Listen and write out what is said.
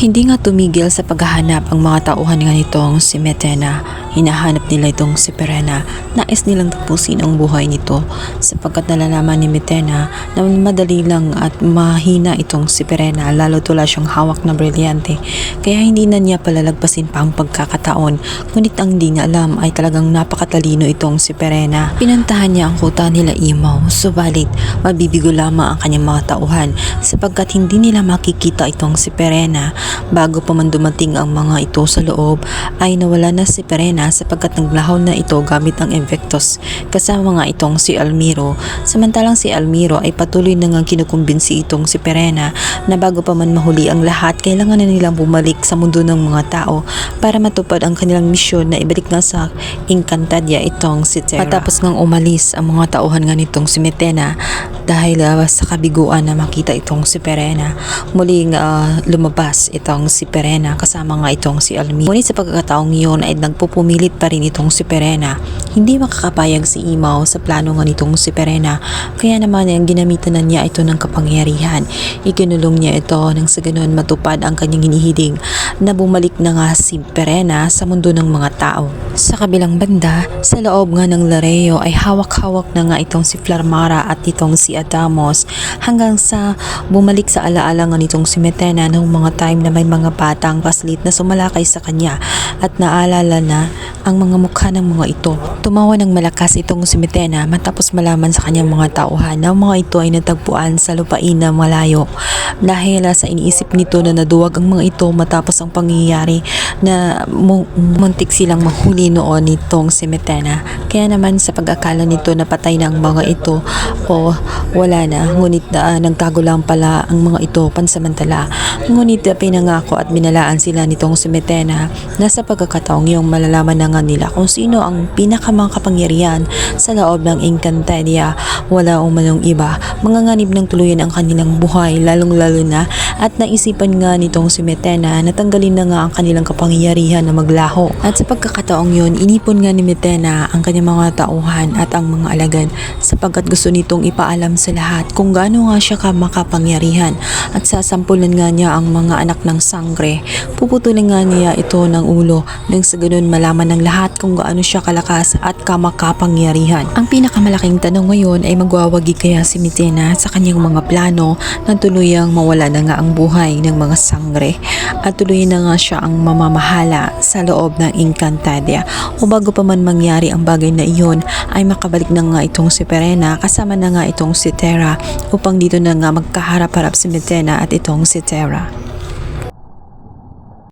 Hindi nga tumigil sa paghahanap ang mga tauhan nga nitong si Metena. Hinahanap nila itong si Perena. Nais nilang tapusin ang buhay nito sapagkat nalalaman ni Metena na madali lang at mahina itong si Perena lalo tula siyang hawak na brilyante. Kaya hindi na niya palalagpasin pa ang pagkakataon. Ngunit ang hindi niya alam ay talagang napakatalino itong si Perena. Pinantahan niya ang kuta nila Imaw. Subalit, mabibigo lamang ang kanyang mga tauhan sapagkat hindi nila makikita itong si Perena. Bago pa man dumating ang mga ito sa loob, ay nawala na si Perena sapagkat naglahaw na ito gamit ang Invictus kasama nga itong si Almiro. Samantalang si Almiro ay patuloy na nga kinukumbinsi itong si Perena na bago pa man mahuli ang lahat, kailangan na nilang bumalik sa mundo ng mga tao para matupad ang kanilang misyon na ibalik nga sa Encantadia itong si Terra. Matapos ngang umalis ang mga tauhan nga nitong si Metena dahil uh, sa kabiguan na makita itong si Perena, muling uh, lumabas itong si Perena kasama nga itong si Almi. Ngunit sa pagkakataong iyon ay nagpupumilit pa rin itong si Perena. Hindi makakapayag si Imaw sa plano nga nitong si Perena kaya naman ang ginamitan na niya ito ng kapangyarihan. Ikinulong niya ito nang sa ganun matupad ang kanyang hinihiling na bumalik na nga si Perena sa mundo ng mga tao. Sa kabilang banda, sa loob nga ng Lareo ay hawak-hawak na nga itong si Flarmara at itong si Adamos hanggang sa bumalik sa alaala nga nitong si Metena noong mga time na may mga batang paslit na sumalakay sa kanya at naalala na ang mga mukha ng mga ito. Tumawa ng malakas itong si Metena matapos malaman sa kanyang mga tauhan na mga ito ay natagpuan sa lupain na malayo dahil sa iniisip nito na naduwag ang mga ito matapos ang pangyayari na mu- muntik silang mahuli noon nitong si Metena. Kaya naman sa pag-akala nito na patay na ang mga ito o wala na ngunit uh, nagtago lang pala ang mga ito pansamantala. Ngunit uh, pinangako at binalaan sila nitong si Metena na sa pagkakataong yung malalaman na nga nila kung sino ang pinakamakapangyarihan sa loob ng Encantadia. Wala umanong iba. Manganganib ng tuluyan ang kanilang buhay lalong lalo na at naisipan nga nitong si Metena na tanggalin na nga ang kanilang kapangyarihan na maglaho. At sa pagkakataong yun, inipon nga ni Metena ang kanyang mga tauhan at ang mga alagad sapagkat gusto nitong ipaalam sa lahat kung gaano nga siya ka makapangyarihan at sasampulan nga niya ang mga anak ng sangre. Puputulin nga niya ito ng ulo nang sa ganun malaman ng lahat kung gaano siya kalakas at kamakapangyarihan. Ang pinakamalaking tanong ngayon ay magwawagi kaya si Metena sa kanyang mga plano na tuluyang mawala na nga ang buhay ng mga sangre at tuloy na nga siya ang mamamahala sa loob ng Encantadia. O bago pa man mangyari ang bagay na iyon ay makabalik na nga itong si Perena kasama na nga itong si Terra upang dito na nga magkaharap-harap si Metena at itong si Terra.